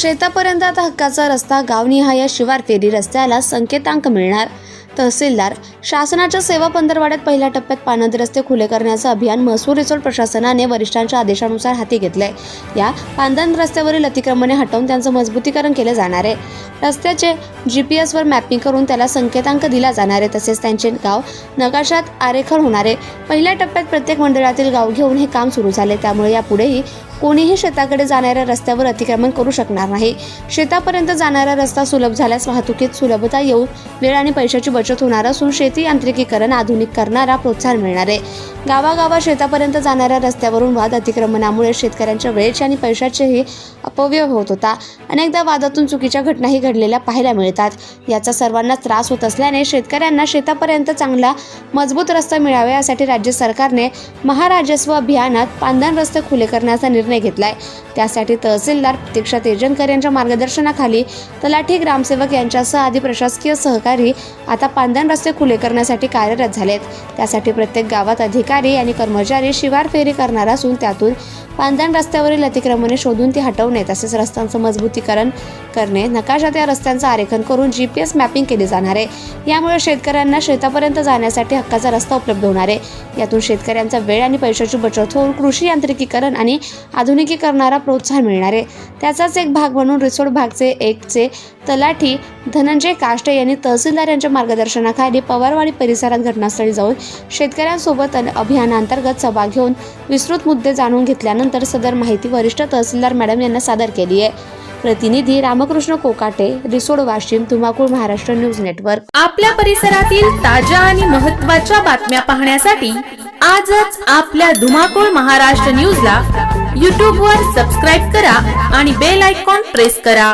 शेतापर्यंत आता हक्काचा रस्ता गावनिहाय शिवार फेरी रस्त्याला संकेतांक मिळणार. तहसीलदार. शासनाच्या सेवा पंधरवाड्यात पहिल्या टप्प्यात पानद रस्ते खुले करण्याचं अभियान महसूल रिसोर्ट प्रशासनाने वरिष्ठांच्या आदेशानुसार हाती घेतलंय. या पांदन रस्त्यावरील अतिक्रमणे हटवून त्यांचं मजबूतीकरण केले जाणार आहे. रस्त्याचे जी पी एसवर मॅपिंग करून त्याला संकेतांक दिला जाणार आहे तसेच त्यांचे गाव नकाशात आरेखन होणार आहे. पहिल्या टप्प्यात प्रत्येक मंडळातील गाव घेऊन हे काम सुरू झाले त्यामुळे यापुढेही कोणीही शेताकडे जाणाऱ्या रस्त्यावर अतिक्रमण करू शकणार नाही. शेतापर्यंत जाणारा रस्ता सुलभ झाल्यास वाहतुकीत सुलभता येऊन वेळ आणि पैशाची बचत होणार असून शेती यांत्रिकीकरण आधुनिक करणारा प्रोत्साहन मिळणार आहे. गावागावात शेतापर्यंत जाणाऱ्या रस्त्यावरून वाद अतिक्रमणामुळे शेतकऱ्यांच्या वेळेचे आणि पैशाचेही अपव्यय होत होता. अनेकदा वादातून चुकीच्या घटनाही घडलेल्या पाहायला मिळतात. याचा सर्वांना त्रास होत असल्याने शेतकऱ्यांना शेतापर्यंत चांगला मजबूत रस्ता मिळावा यासाठी राज्य सरकारने महाराजस्व अभियानात पांदण रस्ते खुले करण्याचा निर्णय घेतलाय. त्यासाठी तहसीलदार प्रतीक्षा तेजनकर यांच्या मार्गदर्शनाखाली तलाठी ग्रामसेवक यांच्यासह आदी प्रशासकीय सहकारी आता पांदण रस्ते खुले करण्यासाठी कार्यरत झालेत. त्यासाठी प्रत्येक गावात अधिकारी आणि कर्मचारी शिवार फेरी करणार असून त्यातून पांदण रस्त्यावरील अतिक्रमणे शोधून ती हटवणे तसेच रस्त्यांचं मजबूतीकरण करणे नकाशात या रस्त्यांचं आरेखन करून जी पी एस मॅपिंग केली जाणार आहे. यामुळे शेतकऱ्यांना शेतापर्यंत जाण्यासाठी हक्काचा रस्ता उपलब्ध होणार आहे. यातून शेतकऱ्यांचा वेळ आणि पैशाची बचत होऊन कृषी यांत्रिकीकरण आणि आधुनिकीकरणाला प्रोत्साहन मिळणार आहे. त्याचाच एक भाग म्हणून रिसोड भागचे एकचे तलाठी धनंजय काष्टे यांनी तहसीलदार यांच्या मार्गदर्शनाखाली पवारवाडी परिसरात घटनास्थळी जाऊन शेतकऱ्यांसोबत अभियानांतर्गत सभा घेऊन विस्तृत मुद्दे जाणून घेतल्यानंतर सदर माहिती वरिष्ठ तहसीलदार मॅडम यांना सादर केली आहे. प्रतिनिधी रामकृष्ण कोकाटे रिसोड वाशिम तुमाकूळ महाराष्ट्र न्यूज नेटवर्क. आपल्या परिसरातील ताज्या आणि महत्त्वाच्या बातम्या पाहण्यासाठी आजच आपल्या धुमाकूळ महाराष्ट्र न्यूजला यूट्यूबवर सबस्क्राईब करा आणि बेल आयकॉन प्रेस करा.